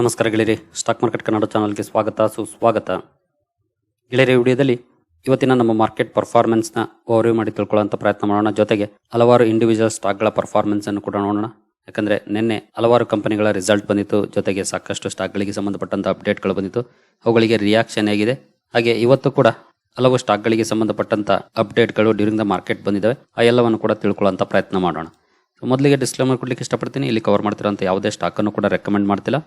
ನಮಸ್ಕಾರ ಗೆಳೆಯರಿ, stock market Kannada ಚಾನಲ್ಗೆ ಸ್ವಾಗತ, ಸುಸ್ವಾಗತ. ಗೆಳೆಯರಿ, ವಿಡಿಯೋದಲ್ಲಿ ಇವತ್ತಿನ ನಮ್ಮ ಮಾರ್ಕೆಟ್ ಪರ್ಫಾರ್ಮೆನ್ಸ್ನ ಓವರ್ವ್ಯೂ ಮಾಡಿ ತಿಳ್ಕೊಳ್ಳೋಂಥ ಪ್ರಯತ್ನ ಮಾಡೋಣ. ಜೊತೆಗೆ ಹಲವಾರು ಇಂಡಿವಿಜುವಲ್ ಸ್ಟಾಕ್ಗಳ ಪರ್ಫಾರ್ಮೆನ್ಸ್ ಅನ್ನು ಕೂಡ ನೋಡೋಣ. ಯಾಕಂದ್ರೆ ನಿನ್ನೆ ಹಲವಾರು ಕಂಪನಿಗಳ ರಿಸಲ್ಟ್ ಬಂದಿತ್ತು. ಜೊತೆಗೆ ಸಾಕಷ್ಟು ಸ್ಟಾಕ್ಗಳಿಗೆ ಸಂಬಂಧಪಟ್ಟಂತ ಅಪ್ಡೇಟ್ಗಳು ಬಂದಿತ್ತು. ಅವುಗಳಿಗೆ ರಿಯಾಕ್ಷನ್ ಆಗಿದೆ ಹಾಗೆ ಇವತ್ತು ಕೂಡ ಹಲವು ಸ್ಟಾಕ್ಗಳಿಗೆ ಸಂಬಂಧಪಟ್ಟಂತ ಅಪ್ಡೇಟ್ಗಳು ಡ್ಯೂರಿಂಗ್ ದ ಮಾರ್ಕೆಟ್ ಬಂದಿದ್ದಾವೆ. ಆ ಎಲ್ಲವನ್ನು ಕೂಡ ತಿಳ್ಕೊಳ್ಳೋಂಥ ಪ್ರಯತ್ನ ಮಾಡೋಣ. ಮೊದಲಿಗೆ ಡಿಸ್ಕ್ಲೇಮರ್ ಕೊಡ್ಲಿಕ್ಕೆ ಇಷ್ಟಪಡ್ತೀನಿ. ಇಲ್ಲಿ ಕವರ್ ಮಾಡ್ತಿರೋಂಥ ಯಾವುದೇ ಸ್ಟಾಕನ್ನು ಕೂಡ ರೆಕಮೆಂಡ್ ಮಾಡ್ತಿಲ್ಲ.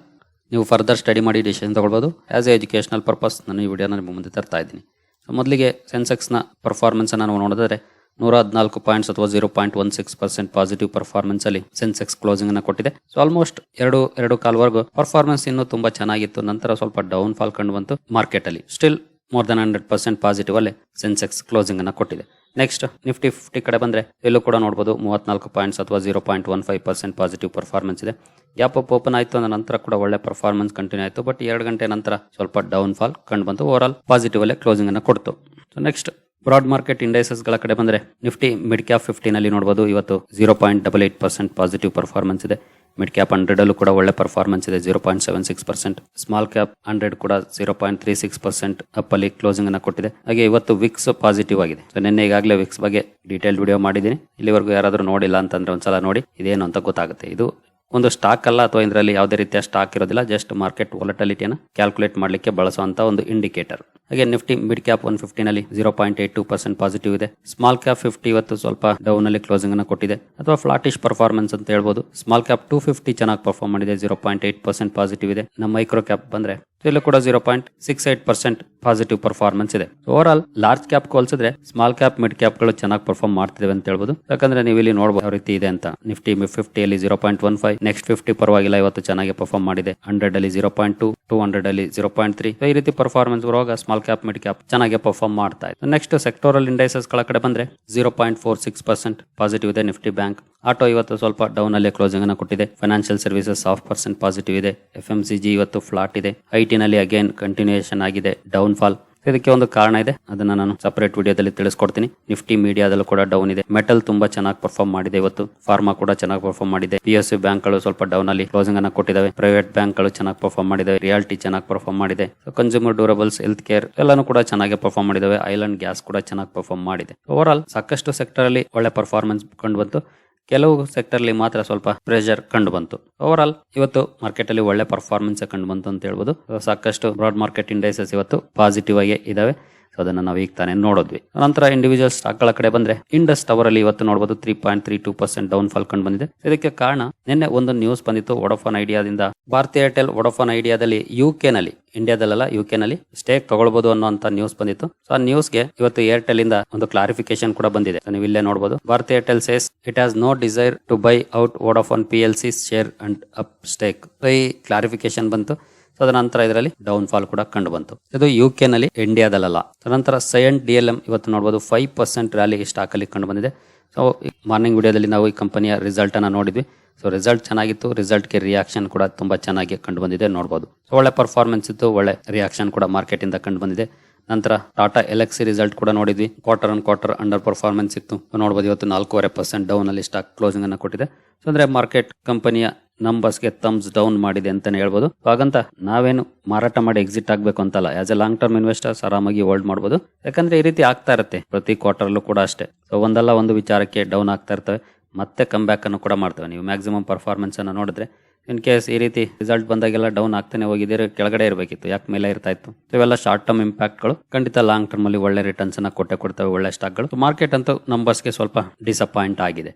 ನೀವು ಫರ್ದರ್ ಸ್ಟಡಿ ಮಾಡಿ ಡಿಸಿಷನ್ ತೊಗೊಳ್ಬೋದು. ಆ್ಯಸ್ ಎ ಎಜುಕೇಷನಲ್ ಪರ್ಪಸ್ ನಾನು ಈ ವಿಡಿಯೋನ ನಿಮ್ಮ ಮುಂದೆ ತರ್ತಾ ಇದ್ದೀನಿ. ಸೊ ಮೊದಲಿಗೆ ಸೆನ್ಸೆಕ್ಸ್ನ ಪರ್ಫಾರ್ಮೆನ್ಸನ್ನು ನಾವು ನೋಡಿದ್ರೆ ನೂರ ಹದಿನಾಲ್ಕು ಪಾಯಿಂಟ್ಸ್ ಅಥವಾ zero point one six percent positive performance ಅಲ್ಲಿ ಸೆನ್ಸೆಕ್ಸ್ ಕ್ಲೋಸಿಂಗ್ ಅನ್ನು ಕೊಟ್ಟಿದೆ. ಸೊ ಆಲ್ಮೋಸ್ಟ್ ಎರಡು ಎರಡು ಕಾಲ್ವರೆಗೂ ಪರ್ಫಾರ್ಮೆನ್ಸ್ ಇನ್ನೂ ತುಂಬಾ ಚೆನ್ನಾಗಿತ್ತು. ನಂತರ ಸ್ವಲ್ಪ ಡೌನ್ ಫಾಲ್ ಕಂಡು ಬಂತು ಮಾರ್ಕೆಟ್ ಅಲ್ಲಿ. Still more than hundred percent positive ಅಲ್ಲಿ ಸೆನ್ಸೆಕ್ಸ್ ಕ್ಲೋಸಿಂಗ್ ಅನ್ನು ಕೊಟ್ಟಿದೆ. ನೆಕ್ಸ್ಟ್ ನಿಫ್ಟಿ ಫಿಫ್ಟಿ ಕಡೆ ಬಂದರೆ ಎಲ್ಲೂ ಕೂಡ ನೋಡ್ಬೋದು. ಮೂವತ್ನಾಲ್ಕು ಪಾಯಿಂಟ್ಸ್ ಅಥವಾ zero point one five percent positive performance ಇದೆ. ಗ್ಯಾಪ್ ಅಪ್ ಓಪನ್ ಆಯಿತು ಅಂದ ನಂತರ ಕೂಡ ಒಳ್ಳೆ ಪರ್ಫಾರ್ಮೆನ್ಸ್ ಕಂಟಿನ್ಯೂ ಆಯಿತು. ಬಟ್ ಎರಡು ಗಂಟೆ ನಂತರ ಸ್ವಲ್ಪ ಡೌನ್ ಫಾಲ್ ಕಂಡು ಬಂತು. ಓವರ್ ಆಲ್ ಪಾಸಿಟಿವ್ ಅಲ್ಲೇ ಕ್ಲೋಸಿಂಗ್ ಅನ್ನು ಕೊಡ್ತು. ಸೊ ನೆಕ್ಸ್ಟ್ ಬ್ರಾಡ್ ಮಾರ್ಕೆಟ್ ಇಂಡೈಸಸ್ಗಳ ಕಡೆ ಬಂದರೆ ನಿಫ್ಟಿ ಮಿಡ್ ಕ್ಯಾಪ್ ಫಿಫ್ಟಿನಲ್ಲಿ ನೋಡ್ಬೋದು. ಇವತ್ತು zero point double eight percent positive performance ಇದೆ. ಮಿಡ್ ಕ್ಯಾಪ್ ಹಂಡ್ರೆಡ್ ಅಲ್ಲೂ ಕೂಡ ಒಳ್ಳೆ ಪರ್ಫಾರ್ಮೆನ್ಸ್ ಇದೆ zero point seven six percent small cap hundred ಕೂಡ zero point three six percent up ಅಲ್ಲಿ ಕ್ಲೋಸಿಂಗ್ ಅನ್ನ ಕೊಟ್ಟಿದೆ. ಹಾಗೆ ಇವತ್ತು ವಿಕ್ಸ್ ಪಾಸಿಟಿವ್ ಆಗಿದೆ. ಸೊ ನಿನ್ನೆ ಈಗಾಗಲೇ ವಿಕ್ಸ್ ಬಗ್ಗೆ ಡೀಟೇಲ್ ವಿಡಿಯೋ ಮಾಡಿದ್ದೀನಿ. ಇಲ್ಲಿವರೆಗೂ ಯಾರಾದರೂ ನೋಡಿಲ್ಲ ಅಂತಂದ್ರೆ ಒಂದ್ಸಲ ನೋಡಿ. ಇದೇನು ಅಂತ ಗೊತ್ತಾಗುತ್ತೆ. ಇದು ಒಂದು ಸ್ಟಾಕ್ ಅಲ್ಲ ಅಥವಾ ಇದರಲ್ಲಿ ಯಾವುದೇ ರೀತಿಯ ಸ್ಟಾಕ್ ಇರೋದಿಲ್ಲ ಜಸ್ಟ್ ಮಾರ್ಕೆಟ್ ವಾಲಟಲಿಟಿಯನ್ನು ಕ್ಯಾಲ್ಕುಲೇಟ್ ಮಾಡಲಿಕ್ಕೆ ಬಳಸುವಂತ ಒಂದು ಇಂಡಿಕೇಟರ್ ಹಾಗೆ Nifty mid cap one ಫಿಫ್ಟಿನಲ್ಲಿ zero point eight two percent positive ಇದೆ. ಸ್ಮಾಲ್ ಕ್ಯಾಪ್ ಫಿಫ್ಟಿ ಇವತ್ತು ಸ್ವಲ್ಪ ಡೌನ್ ಅಲ್ಲಿ ಕ್ಲೋಸಿಂಗ್ ಅನ್ನು ಕೊಟ್ಟಿದೆ. ಅಥವಾ ಫ್ಲಾಟಿಶ್ ಪರ್ಫಾರ್ಮೆನ್ಸ್ ಅಂತ ಹೇಳ್ಬೋದು. ಸ್ಮಾಲ್ ಕ್ಯಾಪ್ ಟೂ ಫಿಫ್ಟಿ ಚೆನ್ನಾಗಿ ಪರ್ಫಾರ್ಮ್ ಮಾಡಿದೆ zero point eight percent positive ಇದೆ. ನಮ್ಮ ಮೈಕ್ರೋ ಕ್ಯಾಪ್ ಬಂದ್ರೆ ಇಲ್ಲೂ ಕೂಡ zero point six eight percent positive performance ಇದೆ. ಓವರ್ ಆಲ್ ಲಾರ್ಜ್ ಕ್ಯಾಪ್ ಹೋಲಿಸಿದ್ರೆ ಸ್ಮಾಲ್ ಕ್ಯಾಪ್ ಮಿಡ್ ಕ್ಯಾಪ್ಗಳು ಚೆನ್ನಾಗಿ ಪರ್ಫಾರ್ಮ್ ಮಾಡ್ತಿದೆ ಅಂತ ಹೇಳ್ಬೋದು. ಯಾಕಂದ್ರೆ ನೀವು ಇಲ್ಲಿ ನೋಡಬಹುದು ಯಾವ ರೀತಿ ಇದೆ ಅಂತ. Nifty ಫಿಫ್ಟಿಯಲ್ಲಿ zero point one five next fifty ಪರವಾಗಿಲ್ಲ, ಇವತ್ತು ಚೆನ್ನಾಗಿ ಪರ್ಫಾರ್ಮ್ ಮಾಡಿದೆ. ಹಂಡ್ರೆಡ್ ಅಲ್ಲಿ zero point two two hundred ಅಲ್ಲಿ ಜೀರೋ ಪಾಯಿಂಟ್ ತ್ರೀ ಈ ರೀತಿ ಪರ್ಫಾರ್ಮೆನ್ಸ್ ಬರುವಾಗ ಸ್ಮಾಲ್ ಕ್ಯಾಪ್ ಮಿಡ್ ಕ್ಯಾಪ್ ಚೆನ್ನಾಗಿ ಪರ್ಫಾರ್ಮ್ ಮಾಡ್ತಾ ಇದೆ. ನೆಕ್ಸ್ಟ್ ಸೆಕ್ಟೋರಲ್ ಇಂಡೈಸಸ್ಗಳ ಕಡೆ ಬಂದ್ರೆ zero point four six percent positive ಇದೆ. ನಿಫ್ಟಿ ಬ್ಯಾಂಕ್ ಆಟೋ ಇವತ್ತು ಸ್ವಲ್ಪ ಡೌನ್ ಅಲ್ಲಿ ಕ್ಲೋಸಿಂಗ್ ಅನ್ನು ಕೊಟ್ಟಿದೆ. Financial services half percent positive ಇದೆ. ಎಫ್ ಎಂ ಸಿ ಜಿ ಇವತ್ತು ಫ್ಲಾಟ್ ಇದೆ. ಐಟಿನಲ್ಲಿ ಅಗೇನ್ ಕಂಟಿನ್ಯೂಯೇಷನ್ ಆಗಿದೆ ಡೌನ್ ಫಾಲ್ ಇದಕ್ಕೆ ಒಂದು ಕಾರಣ ಇದೆ. ಅದನ್ನ ನಾನು ಸಪರೇಟ್ ವಿಡಿಯೋದಲ್ಲಿ ತಿಳಿಸ್ಕೊಡ್ತೀನಿ. ನಿಫ್ಟಿ ಮೀಡಿಯಾದಲ್ಲೂ ಕೂಡ ಡೌನ್ ಇದೆ. ಮೆಟಲ್ ತುಂಬಾ ಚೆನ್ನಾಗಿ ಪರ್ಫಾರ್ಮ್ ಮಾಡಿದೆ ಇವತ್ತು. ಫಾರ್ಮಾ ಕೂಡ ಚೆನ್ನಾಗಿ ಪರ್ಫಾರ್ಮ್ ಮಾಡಿದೆ. ಪಿ ಎಸ್ ಸಿ ಬ್ಯಾಂಕ್ಗಳು ಸ್ವಲ್ಪ ಡೌನ್ ಅಲ್ಲಿ ಕ್ಲೋಸಿಂಗ್ ಅನ್ನ ಕೊಟ್ಟಿದ್ದಾವೆ ಪ್ರೈವೇಟ್ ಬ್ಯಾಂಕ್ಗಳು ಚೆನ್ನಾಗಿ ಪರ್ಫಾರ್ಮ್ ಮಾಡಿದೆ ರಿಯಾಲಿಟಿ ಚೆನ್ನಾಗಿ ಪರ್ಫಾರ್ಮ್ ಮಾಡಿದೆ. ಕನ್ಸ್ಯೂಮರ್ ಡ್ಯೂರಬಲ್ಸ್ ಹೆಲ್ತ್ ಕೇರ್ ಎಲ್ಲಾನು ಕೂಡ ಚೆನ್ನಾಗಿ ಪರ್ಫಾರ್ಮ್ ಮಾಡಿದಾವೆ. ಐಲ್ಯಾಂಡ್ ಗ್ಯಾಸ್ ಕೂಡ ಚೆನ್ನಾಗಿ ಪರ್ಫಾರ್ಮ್ ಮಾಡಿದೆ. ಓವರ್ ಆಲ್ ಸಾಕಷ್ಟು ಸೆಕ್ಟರ್ ಅಲ್ಲಿ ಒಳ್ಳೆ ಪರ್ಫಾರ್ಮೆನ್ಸ್ ಕಂಡು ಬಂತು. ಕೆಲವು ಸೆಕ್ಟರ್ ಅಲ್ಲಿ ಮಾತ್ರ ಸ್ವಲ್ಪ ಪ್ರೆಷರ್ ಕಂಡು ಬಂತು. ಓವರ್ ಆಲ್ ಇವತ್ತು ಮಾರ್ಕೆಟ್ ಅಲ್ಲಿ ಒಳ್ಳೆ ಪರ್ಫಾರ್ಮೆನ್ಸ್ ಕಂಡು ಬಂತು ಅಂತ ಹೇಳ್ಬೋದು. ಸಾಕಷ್ಟು ಬ್ರಾಡ್ ಮಾರ್ಕೆಟ್ ಇಂಡೈಸಸ್ ಇವತ್ತು ಪಾಸಿಟಿವ್ ಆಗಿ ಇದಾವೆ. ಸೊ ಅದನ್ನ ನಾವು ಈಗ ತಾನೇ ನೋಡಿದ್ವಿ. ನಂತರ ಇಂಡಿವಿಜುವಲ್ ಸ್ಟಾಕ್ಗಳ ಕಡೆ ಬಂದ್ರೆ ಇಂಡಸ್ ಟವರ್ ಅಲ್ಲಿ ಇವತ್ತು ನೋಡಬಹುದು three point three two percent down fall ಕಂಡು ಬಂದಿದೆ. ಇದಕ್ಕೆ ಕಾರಣ ನಿನ್ನೆ ಒಂದು ನ್ಯೂಸ್ ಬಂದಿತ್ತು ವೊಡಫೋನ್ ಐಡಿಯಾದಿಂದ ಭಾರತಿ ಏರ್ಟೆಲ್ ವೊಡಫೋನ್ ಐಡಿಯಾದಲ್ಲಿ ಯು ಕೆ ನಲ್ಲಿ ಇಂಡಿಯಾದಲ್ಲ ಯು ಕೆ ನಲ್ಲಿ ಸ್ಟೇಕ್ ತಗೊಳ್ಬಹುದು ಅನ್ನೋಂತ ನ್ಯೂಸ್ ಬಂದಿತ್ತು. ಸೊ ಆ ನ್ಯೂಸ್ಗೆ ಇವತ್ತು ಏರ್ಟೆಲ್ ಇಂದ ಒಂದು ಕ್ಲಾರಿಫಿಕೇಶನ್ ಕೂಡ ಬಂದಿದೆ. ನೀವು ಇಲ್ಲೇ ನೋಡಬಹುದು Bharti Airtel says it has no desire to buy out Vodafone P L C share and up stake ಈ ಕ್ಲಾರಿಫಿಕೇಶನ್ ಬಂತು. ಸೊ ಅದರ ನಂತರ ಇದರಲ್ಲಿ ಡೌನ್ ಫಾಲ್ ಕೂಡ ಕಂಡು ಬಂತು. ಇದು ಯು ಕೆ ನಲ್ಲಿ ಇಂಡಿಯಾದಲ್ಲ ತದನಂತರ ಸೈಯನ್ ಡಿ ಎಲ್ ಎಂ ಇವತ್ತು ನೋಡಬಹುದು ಫೈವ್ ಪರ್ಸೆಂಟ್ ರ್ಯಾಲಿ ಸ್ಟಾಕ್ ಅಲ್ಲಿ ಕಂಡು ಬಂದಿದೆ. ಸೊ ಮಾರ್ನಿಂಗ್ ವಿಡಿಯೋದಲ್ಲಿ ನಾವು ಈ ಕಂಪನಿಯ ರಿಸಲ್ಟ್ ಅನ್ನ ನೋಡಿದ್ವಿ. ಸೊ ರಿಸಲ್ಟ್ ಚೆನ್ನಾಗಿತ್ತು. ರಿಸಲ್ಟ್ಗೆ ರಿಯಾಕ್ಷನ್ ಕೂಡ ತುಂಬಾ ಚೆನ್ನಾಗಿ ಕಂಡು ಬಂದಿದೆ ನೋಡಬಹುದು ಸೊ ಒಳ್ಳೆ ಪರ್ಫಾರ್ಮೆನ್ಸ್ ಇತ್ತು. ಒಳ್ಳೆ ರಿಯಾಕ್ಷನ್ ಕೂಡ ಮಾರ್ಕೆಟ್ ಇಂದ ಕಂಡು ಬಂದಿದೆ. ನಂತರ ಟಾಟಾ ಎಲೆಕ್ಸಿ ರಿಸಲ್ಟ್ ಕೂಡ ನೋಡಿದ್ವಿ. Quarter on quarter under performance ಇತ್ತು. ನೋಡಬಹುದು ಇವತ್ತು ನಾಲ್ಕೂವರೆ ಪರ್ಸೆಂಟ್ ಡೌನ್ ಅಲ್ಲಿ ಸ್ಟಾಕ್ ಕ್ಲೋಸಿಂಗ್ ಅನ್ನು ಕೊಟ್ಟಿದೆ. ಸೊ ಅಂದ್ರೆ ಮಾರ್ಕೆಟ್ ಕಂಪನಿಯ ನಂಬರ್ಸ್ಗೆ ತಮ್ಸ್ ಡೌನ್ ಮಾಡಿದೆ ಅಂತಾನೆ ಹೇಳ್ಬೋದು. ಹಾಗಂತ ನಾವೇನು ಮಾರಾಟ ಮಾಡಿ ಎಕ್ಸಿಟ್ ಆಗಬೇಕು ಅಂತಲ್ಲ. As a long term investors ಆರಾಮಾಗಿ ಹೋಲ್ಡ್ ಮಾಡಬಹುದು ಯಾಕಂದ್ರೆ ಈ ರೀತಿ ಆಗ್ತಾ ಇರುತ್ತೆ. ಪ್ರತಿ ಕ್ವಾರ್ಟರ್ಲ್ಲೂ ಕೂಡ ಅಷ್ಟೇ. ಸೊ ಒಂದಲ್ಲ ಒಂದು ವಿಚಾರಕ್ಕೆ ಡೌನ್ ಆಗ್ತಾ ಇರ್ತವೆ. ಮತ್ತೆ ಕಮ್ ಬ್ಯಾಕ್ ಅನ್ನು ಕೂಡ ಮಾಡ್ತೇವೆ. ನೀವು ಮ್ಯಾಕ್ಸಿಮಮ್ ಪರ್ಫಾರ್ಮೆನ್ಸ್ ಅನ್ನು ನೋಡಿದ್ರೆ ಇನ್ ಕೇಸ್ ಈ ರೀತಿ ರಿಸಲ್ಟ್ ಬಂದಾಗೆಲ್ಲ ಡೌನ್ ಆಗ್ತಾನೆ ಹೋಗಿದ್ದೀರಿ, ಕೆಳಗಡೆ ಇರಬೇಕಿತ್ತು. ಯಾಕೆ ಮೇಲೆ ಇರ್ತಾ ಇತ್ತು? ಇವೆಲ್ಲ ಶಾರ್ಟ್ ಟರ್ಮ್ ಇಂಪ್ಯಾಕ್ಟ್ಗಳು ಖಂಡಿತ ಲಾಂಗ್ ಟರ್ಮ್ ಅಲ್ಲಿ ಒಳ್ಳೆ ರಿಟರ್ನ್ಸ್ ಅನ್ನ ಕೊಟ್ಟೆ ಕೊಡ್ತವೆ, ಒಳ್ಳೆ ಸ್ಟಾಕ್ಗಳು ಮಾರ್ಕೆಟ್ ಅಂತೂ ನಂಬರ್ಸ್ಗೆ ಸ್ವಲ್ಪ ಡಿಸಪಾಯಿಂಟ್ ಆಗಿದೆ.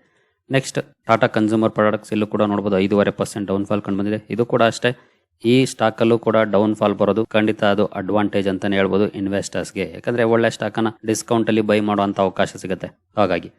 ನೆಕ್ಸ್ಟ್ ಟಾಟಾ ಕನ್ಸ್ಯೂಮರ್ ಪ್ರಾಡಕ್ಟ್ಸ್ ಇಲ್ಲೂ ಕೂಡ ನೋಡಬಹುದು ಐದೂವರೆ ಪರ್ಸೆಂಟ್ ಡೌನ್ ಫಾಲ್ ಕಂಡು ಬಂದಿದೆ. ಇದು ಕೂಡ ಅಷ್ಟೇ. ಈ ಸ್ಟಾಕ್ ಅಲ್ಲೂ ಕೂಡ ಡೌನ್ ಫಾಲ್ ಬರೋದು ಖಂಡಿತ ಅದು ಅಡ್ವಾಂಟೇಜ್ ಅಂತಾನೆ ಹೇಳ್ಬೋದು ಇನ್ವೆಸ್ಟರ್ಸ್ಗೆ ಯಾಕಂದ್ರೆ ಒಳ್ಳೆ ಸ್ಟಾಕನ್ನು ಡಿಸ್ಕೌಂಟ್ ಅಲ್ಲಿ ಬೈ ಮಾಡುವಂತ ಅವಕಾಶ ಸಿಗುತ್ತೆ. ಹಾಗಾಗಿ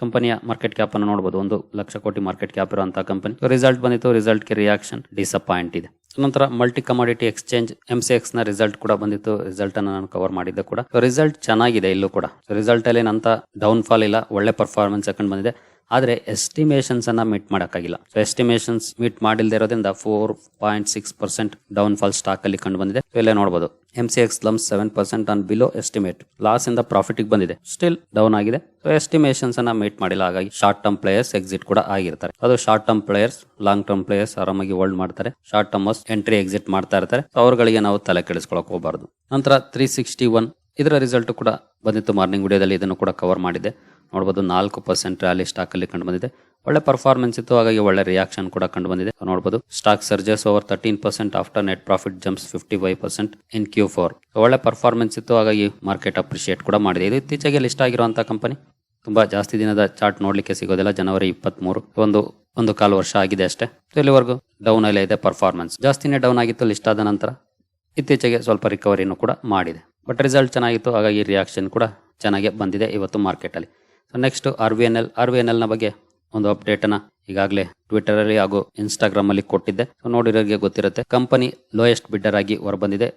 ಕಂಪನಿಯ ಮಾರ್ಕೆಟ್ ಕ್ಯಾಪ್ ಅನ್ನು ನೋಡಬಹುದು ಒಂದು ಲಕ್ಷ ಕೋಟಿ ಮಾರ್ಕೆಟ್ ಕ್ಯಾಪ್ ಇರುವಂತಹ ಕಂಪನಿ ರಿಸಲ್ಟ್ ಬಂದಿತ್ತು ರಿಸಲ್ಟ್ಗೆ ರಿಯಾಕ್ಷನ್ ಡಿಸಪಾಯಿಂಟ್ ಇದೆ. ನಂತರ multi commodity exchange M C ಎಕ್ಸ್ನ ರಿಸಲ್ಟ್ ಕೂಡ ಬಂದಿತ್ತು. ರಿಸಲ್ಟ್ ಅನ್ನು ನಾನು ಕವರ್ ಮಾಡಿದ್ದೆ ಕೂಡ. ರಿಸಲ್ಟ್ ಚೆನ್ನಾಗಿದೆ ಇಲ್ಲೂ ಕೂಡ. ರಿಸಲ್ಟ್ ಅಲ್ಲಿ ನಂತ ಡೌನ್ ಫಾಲ್ ಇಲ್ಲ, ಒಳ್ಳೆ ಪರ್ಫಾರ್ಮೆನ್ಸ್ ಕಂಡು ಬಂದಿದೆ. ಆದ್ರೆ ಎಸ್ಟಿಮೇಷನ್ಸ್ ಅನ್ನ ಮೀಟ್ ಮಾಡೋಕ್ಕಾಗಿಲ್ಲ. ಸೊ ಎಸ್ಟಿಮೇಷನ್ಸ್ ಮೀಟ್ ಮಾಡಿಲ್ಲದೆ ಇರೋದ್ರಿಂದ four point six percent down fall stock ಅಲ್ಲಿ ಕಂಡು ಬಂದಿದೆ. ಇಲ್ಲೇ ನೋಡಬಹುದು M C X ಲಮ್ seven percent on below estimate loss ಇಂದ ಪ್ರಾಫಿಟ್ ಬಂದಿದೆ. ಸ್ಟಿಲ್ ಡೌನ್ ಆಗಿದೆ. ಸೊ ಎಸ್ಟಿಮೇಷನ್ಸ್ ಅನ್ನ ಮೀಟ್ ಮಾಡಿಲ್ಲ. ಹಾಗಾಗಿ ಶಾರ್ಟ್ ಟರ್ಮ್ ಪ್ಲೇಯರ್ಸ್ ಎಕ್ಸಿಟ್ ಕೂಡ ಆಗಿರ್ತಾರೆ. ಅದು short term players long term players ಆರಾಮಾಗಿ ಹೋಲ್ಡ್ ಮಾಡ್ತಾರೆ. ಶಾರ್ಟ್ ಟರ್ಮ್ ಎಂಟ್ರಿ ಎಕ್ಸಿಟ್ ಮಾಡ್ತಾ ಇರ್ತಾರೆ. ಅವ್ರಗಳಿಗೆ ನಾವು ತಲೆ ಕೆಡಿಸ್ಕೊಳಕ್ ಹೋಗಬಾರ್ದು. ನಂತರ ತ್ರೀ ಸಿಕ್ಸ್ಟಿ ಒನ್ ಇದರ ರಿಸಲ್ಟ್ ಕೂಡ ಬಂದಿತ್ತು. ಮಾರ್ನಿಂಗ್ ವಿಡಿಯೋದಲ್ಲಿ ಇದನ್ನು ಕೂಡ ಕವರ್ ಮಾಡಿದೆ ನೋಡ್ಬೋದು ನಾಲ್ಕು ಪರ್ಸೆಂಟ್ ರ್ಯಾಲಿ ಸ್ಟಾಕ್ ಅಲ್ಲಿ ಕಂಡು ಬಂದಿದೆ. ಒಳ್ಳೆ ಪರ್ಫಾರ್ಮೆನ್ಸ್ ಇತ್ತು. ಹಾಗಾಗಿ ಒಳ್ಳೆ ರಿಯಾಕ್ಷನ್ ಕೂಡ ಕಂಡು ಬಂದಿದೆ. ನೋಡಬಹುದು stock surges over thirteen percent after net profit jumps fifty five percent in Q four ಒಳ್ಳೆ ಪರ್ಫಾರ್ಮೆನ್ಸ್ ಇತ್ತು. ಹಾಗಾಗಿ ಮಾರ್ಕೆಟ್ ಅಪ್ರಿಷಿಯೇಟ್ ಕೂಡ ಮಾಡಿದೆ. ಇದು ಇತ್ತೀಚೆಗೆ ಲಿಸ್ಟ್ ಆಗಿರುವಂತಹ ಕಂಪನಿ ತುಂಬಾ ಜಾಸ್ತಿ ದಿನದ ಚಾರ್ಟ್ ನೋಡ್ಲಿಕ್ಕೆ ಸಿಗೋದಿಲ್ಲ. ಜನವರಿ ಇಪ್ಪತ್ಮೂರು. ಒಂದು ಒಂದು ಕಾಲು ವರ್ಷ ಆಗಿದೆ ಅಷ್ಟೇ. ಇಲ್ಲಿವರೆಗೂ ಡೌನ್ ಅಲ್ಲೇ ಇದೆ ಪರ್ಫಾರ್ಮೆನ್ಸ್ ಜಾಸ್ತಿನೇ ಡೌನ್ ಆಗಿತ್ತು. ಲಿಸ್ಟ್ ಆದ ನಂತರ ಇತ್ತೀಚೆಗೆ ಸ್ವಲ್ಪ ರಿಕವರಿನೂ ಕೂಡ ಮಾಡಿದೆ. ಬಟ್ ರಿಸಲ್ಟ್ ಚೆನ್ನಾಗಿತ್ತು, ಹಾಗಾಗಿ ರಿಯಾಕ್ಷನ್ ಕೂಡ ಚೆನ್ನಾಗಿ ಬಂದಿದೆ ಇವತ್ತು ಮಾರ್ಕೆಟಲ್ಲಿ so next R V N L R V N L ಬಗ್ಗೆ ಒಂದು ಅಪ್ಡೇಟನ್ನು ಈಗಾಗಲೇ ಟ್ವಿಟರಲ್ಲಿ ಹಾಗೂ ಇನ್ಸ್ಟಾಗ್ರಾಮಲ್ಲಿ ಕೊಟ್ಟಿದ್ದೆ. ಸೊ ನೋಡಿರೋರಿಗೆ ಗೊತ್ತಿರುತ್ತೆ ಕಂಪನಿ ಲೋಯೆಸ್ಟ್ ಬಿಡ್ಡರ್ ಆಗಿ ಹೊರಬಂದಿದೆ